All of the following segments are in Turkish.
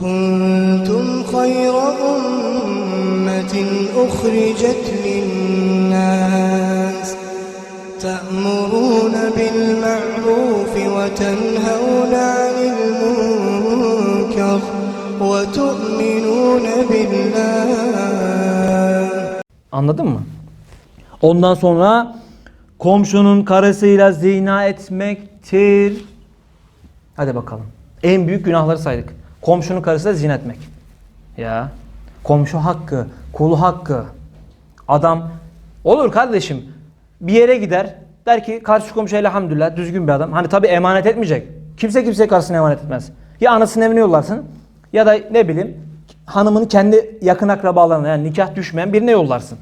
كنتم خير أمة أخرجت للناس تأمرون بالمعروف وتنهون عن المنكر وتؤمنون بالله Anladın mı? Ondan sonra komşunun karısıyla zina etmektir. Hadi bakalım. En büyük günahları saydık. Komşunun karısıyla zina etmek. Ya. Komşu hakkı, kulu hakkı. Adam olur kardeşim. Bir yere gider. Der ki karşı komşu elhamdülillah düzgün bir adam. Hani tabi emanet etmeyecek. Kimse kimseye karşısına emanet etmez. Ya anasının evine yollarsın ya da ne bileyim hanımın kendi yakın akrabalarına yani nikah düşmeyen birine yollarsın.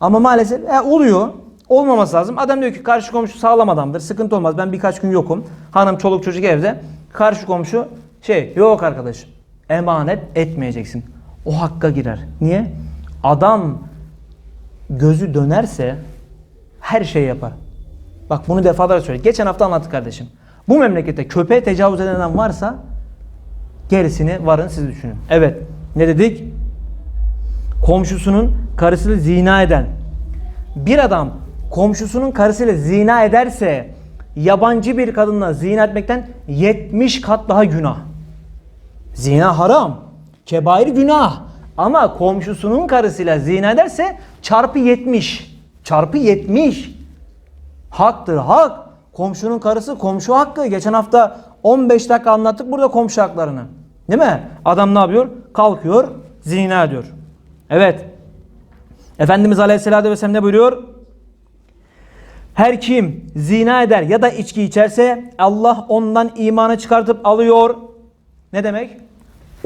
Ama maalesef e, oluyor. Olmaması lazım. Adam diyor ki karşı komşu sağlam adamdır. Sıkıntı olmaz. Ben birkaç gün yokum. Hanım çoluk çocuk evde. Karşı komşu şey yok arkadaş. Emanet etmeyeceksin. O hakka girer. Niye? Adam gözü dönerse her şey yapar. Bak bunu defalarca söyledim. Geçen hafta anlattık kardeşim. Bu memlekette köpeğe tecavüz eden varsa gerisini varın siz düşünün. Evet. Ne dedik? komşusunun karısıyla zina eden bir adam komşusunun karısıyla zina ederse yabancı bir kadınla zina etmekten 70 kat daha günah. Zina haram. Kebair günah. Ama komşusunun karısıyla zina ederse çarpı 70. Çarpı 70. Haktır hak. Komşunun karısı komşu hakkı. Geçen hafta 15 dakika anlattık burada komşu haklarını. Değil mi? Adam ne yapıyor? Kalkıyor, zina ediyor. Evet. Efendimiz Aleyhisselatü Vesselam ne buyuruyor? Her kim zina eder ya da içki içerse Allah ondan imanı çıkartıp alıyor. Ne demek?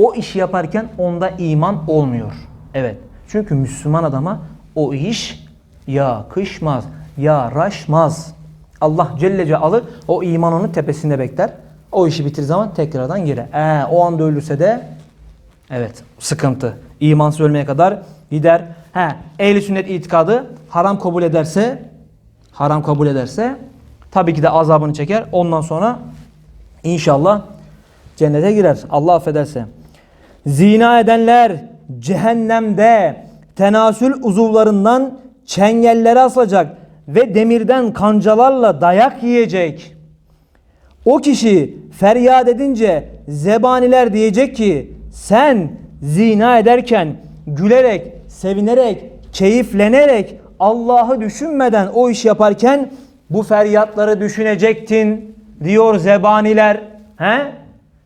O işi yaparken onda iman olmuyor. Evet. Çünkü Müslüman adama o iş yakışmaz, yaraşmaz. Allah Celle Celaluhu o iman onun tepesinde bekler. O işi bitir zaman tekrardan geri. Ee, o anda ölürse de evet sıkıntı. İmansız ölmeye kadar gider. He, ehli sünnet itikadı haram kabul ederse haram kabul ederse tabii ki de azabını çeker. Ondan sonra inşallah cennete girer. Allah affederse. Zina edenler cehennemde tenasül uzuvlarından çengellere asılacak ve demirden kancalarla dayak yiyecek. O kişi feryat edince zebaniler diyecek ki sen zina ederken gülerek, sevinerek, keyiflenerek Allah'ı düşünmeden o iş yaparken bu feryatları düşünecektin diyor zebaniler. He?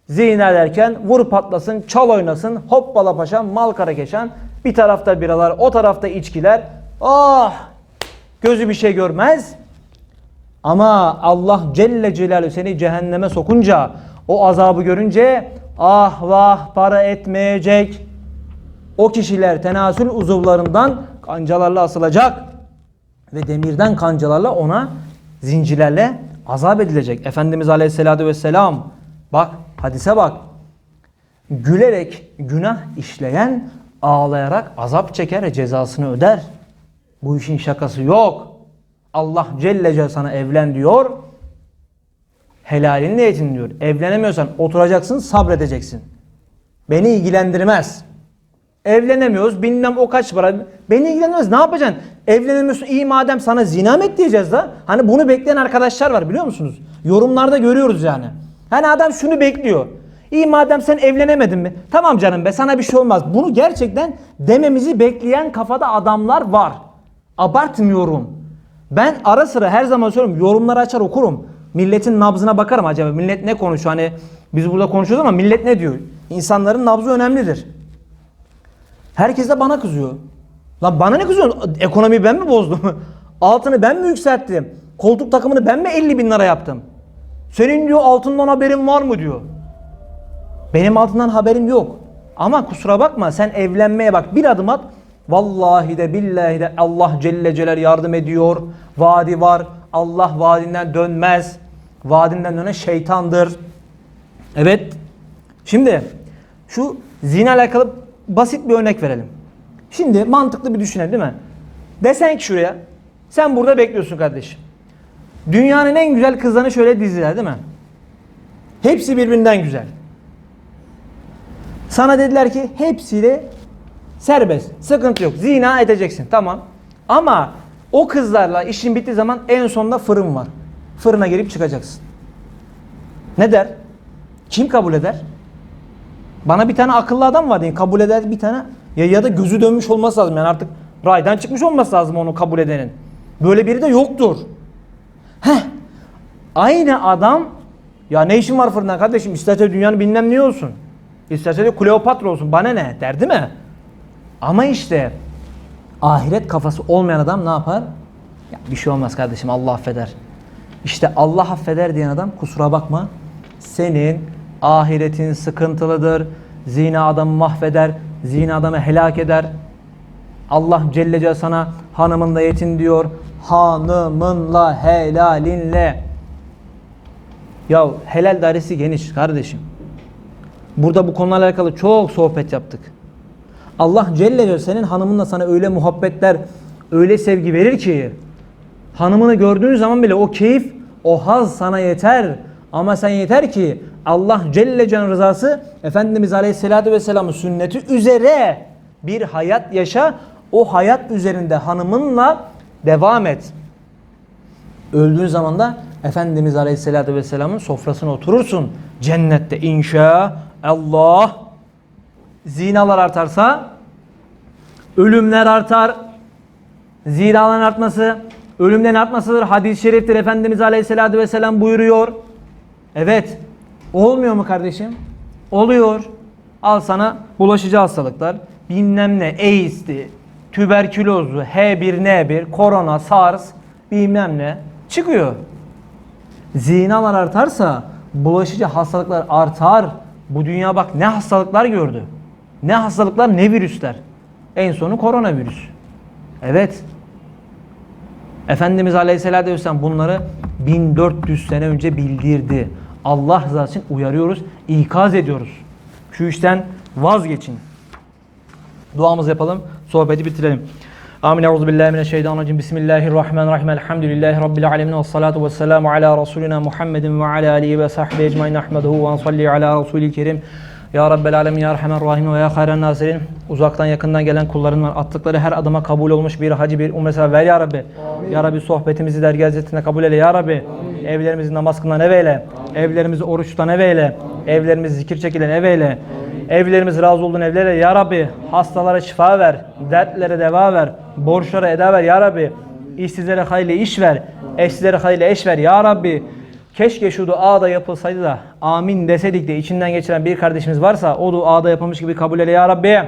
Zina ederken vur patlasın, çal oynasın, hoppala paşam, mal kara keşan. Bir tarafta biralar, o tarafta içkiler. Ah! Gözü bir şey görmez. Ama Allah Celle Celaluhu seni cehenneme sokunca, o azabı görünce ah vah para etmeyecek. O kişiler tenasül uzuvlarından kancalarla asılacak ve demirden kancalarla ona zincirlerle azap edilecek. Efendimiz Aleyhisselatü Vesselam bak hadise bak. Gülerek günah işleyen ağlayarak azap çeker ve cezasını öder. Bu işin şakası yok. Allah Celle Celle sana evlen diyor. Helalinle yetin diyor. Evlenemiyorsan oturacaksın sabredeceksin. Beni ilgilendirmez. Evlenemiyoruz bilmem o kaç para. Beni ilgilendirmez ne yapacaksın? Evlenemiyorsun iyi madem sana zina et diyeceğiz da. Hani bunu bekleyen arkadaşlar var biliyor musunuz? Yorumlarda görüyoruz yani. Hani adam şunu bekliyor. İyi madem sen evlenemedin mi? Tamam canım be sana bir şey olmaz. Bunu gerçekten dememizi bekleyen kafada adamlar var. Abartmıyorum. Ben ara sıra her zaman söylüyorum yorumları açar okurum. Milletin nabzına bakarım acaba millet ne konuşuyor hani biz burada konuşuyoruz ama millet ne diyor? İnsanların nabzı önemlidir. Herkes de bana kızıyor. Lan bana ne kızıyorsun? Ekonomiyi ben mi bozdum? Altını ben mi yükselttim? Koltuk takımını ben mi 50 bin lira yaptım? Senin diyor altından haberin var mı diyor. Benim altından haberim yok. Ama kusura bakma sen evlenmeye bak bir adım at. Vallahi de billahi de Allah Celle Celal yardım ediyor. Vaadi var. Allah vaadinden dönmez. Vaadinden dönen şeytandır. Evet. Şimdi şu zina alakalı basit bir örnek verelim. Şimdi mantıklı bir düşünelim değil mi? Desen ki şuraya. Sen burada bekliyorsun kardeşim. Dünyanın en güzel kızlarını şöyle diziler değil mi? Hepsi birbirinden güzel. Sana dediler ki hepsiyle serbest. Sıkıntı yok. Zina edeceksin. Tamam. Ama o kızlarla işin bittiği zaman en sonunda fırın var. Fırına girip çıkacaksın. Ne der? Kim kabul eder? Bana bir tane akıllı adam var deyin. Kabul eder bir tane. Ya, ya da gözü dönmüş olması lazım. Yani artık raydan çıkmış olması lazım onu kabul edenin. Böyle biri de yoktur. Heh. Aynı adam ya ne işin var fırında kardeşim isterse dünyanın bilmem ne olsun. İsterse de Kleopatra olsun bana ne der değil mi? Ama işte ahiret kafası olmayan adam ne yapar? Ya bir şey olmaz kardeşim Allah affeder. İşte Allah affeder diyen adam kusura bakma senin ahiretin sıkıntılıdır. Zina adamı mahveder, zina adamı helak eder. Allah Celle Celle sana hanımınla yetin diyor. Hanımınla helalinle. Ya helal dairesi geniş kardeşim. Burada bu konularla alakalı çok sohbet yaptık. Allah Celle Celle senin hanımınla sana öyle muhabbetler, öyle sevgi verir ki hanımını gördüğün zaman bile o keyif, o haz sana yeter. Ama sen yeter ki Allah Celle Celle'nin rızası Efendimiz Aleyhisselatü Vesselam'ın sünneti üzere bir hayat yaşa. O hayat üzerinde hanımınla devam et. Öldüğün zaman da Efendimiz Aleyhisselatü Vesselam'ın sofrasına oturursun. Cennette inşallah zinalar artarsa ölümler artar. Zinaların artması ölümlerin artmasıdır. Hadis-i şeriftir. Efendimiz Aleyhisselatü Vesselam buyuruyor. Evet. Olmuyor mu kardeşim? Oluyor. Al sana bulaşıcı hastalıklar. Bilmem ne. AIDS'ti. Tüberkülozdu. H1N1. Korona. SARS. Bilmem ne. Çıkıyor. Zinalar artarsa bulaşıcı hastalıklar artar. Bu dünya bak ne hastalıklar gördü. Ne hastalıklar ne virüsler. En sonu koronavirüs. Evet. Efendimiz Aleyhisselatü Vesselam bunları 1400 sene önce bildirdi. Allah rızası için uyarıyoruz, ikaz ediyoruz. Şu işten vazgeçin. Duamızı yapalım, sohbeti bitirelim. Amin. Euzu billahi mineşşeytanirracim. Bismillahirrahmanirrahim. Elhamdülillahi rabbil alamin ve salatu vesselamu ala rasulina Muhammedin ve ala alihi ve sahbihi ecmaîn. Ahmeduhu ve salli ala rasulil kerim. Ya Rabbel Alemin, Ya Rahman Rahim ve Ya Hayran Nasirin. Uzaktan yakından gelen kulların var. Attıkları her adıma kabul olmuş bir hacı bir umre ver Ya Rabbi. Ya Rabbi sohbetimizi dergâh izzetine kabul eyle Ya Rabbi. Evlerimizi namaz kılınan ev eyle. Evlerimizi oruç tutan ev eyle. Evlerimizi zikir çekilen ev eyle. Evlerimiz razı olduğun evlere Ya Rabbi. Hastalara şifa ver. Dertlere deva ver. Borçlara eda ver Ya Rabbi. İşsizlere hayırlı iş ver. Eşsizlere hayırlı eş ver Ya Rabbi. Keşke şu dua da yapılsaydı da amin deseydik de içinden geçiren bir kardeşimiz varsa o duada yapılmış gibi kabul eyle ya Rabbi.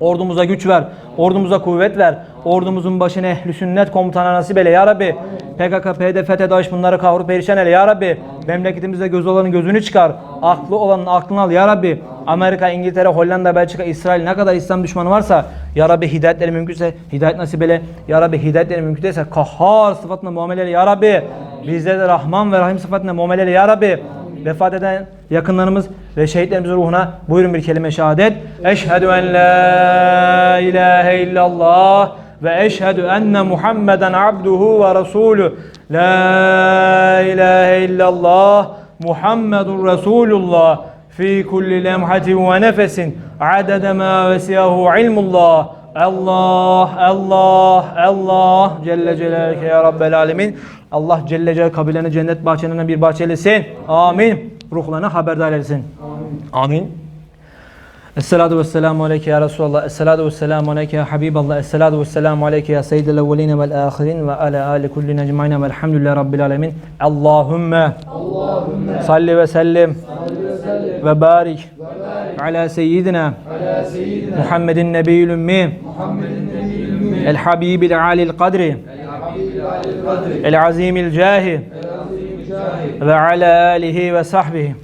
Ordumuza güç ver, ordumuza kuvvet ver, ordumuzun başına ehl sünnet komutana nasip eyle ya Rabbi. PKK, PD, FETÖ, DAEŞ bunları kavurup perişan eyle ya Rabbi. Memleketimizde göz olanın gözünü çıkar, aklı olanın aklını al ya Rabbi. Amerika, İngiltere, Hollanda, Belçika, İsrail ne kadar İslam düşmanı varsa ya Rabbi hidayetleri mümkünse hidayet nasip eyle. Ya Rabbi hidayetleri mümkün değilse kahhar sıfatına muamele eyle ya Rabbi. Bizlere de Rahman ve Rahim sıfatına muamele eyle ya Rabbi vefat eden yakınlarımız ve şehitlerimizin ruhuna buyurun bir kelime şehadet. Eşhedü en la ilahe illallah ve eşhedü enne Muhammeden abduhu ve resulü. La ilahe illallah Muhammedun Resulullah fi kulli lemhatin ve nefesin adede ma vesiyahu ilmullah. Allah, Allah, Allah Celle Celaluhu ya Rabbel Alemin. Allah Celle Celaluhu kabileni cennet bahçelerinden bir bahçe eylesin. Amin. Ruhlarına haberdar eylesin. Amin. Esselatu الصلاة والسلام عليك يا رسول الله. الصلاة والسلام عليك يا حبيب الله. الصلاة والسلام عليك يا سيد الأولين والآخرين وعلى آل كل أجمعين والحمد لله رب العالمين. اللهم اللهم صل وسلم وبارك على سيدنا محمد النبي الأمي الحبيب العالي القدر العظيم الجاه وعلى آله وصحبه.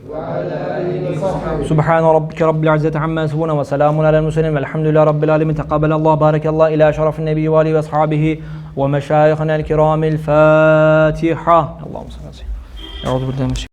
سبحان ربك رب العزة عما يصفون وسلام على المرسلين والحمد لله رب العالمين. تقبل الله بارك الله إلى شرف النبي وآله وأصحابه ومشايخنا الكرام الفاتحة. اللهم صل سيدنا أعوذ بالله من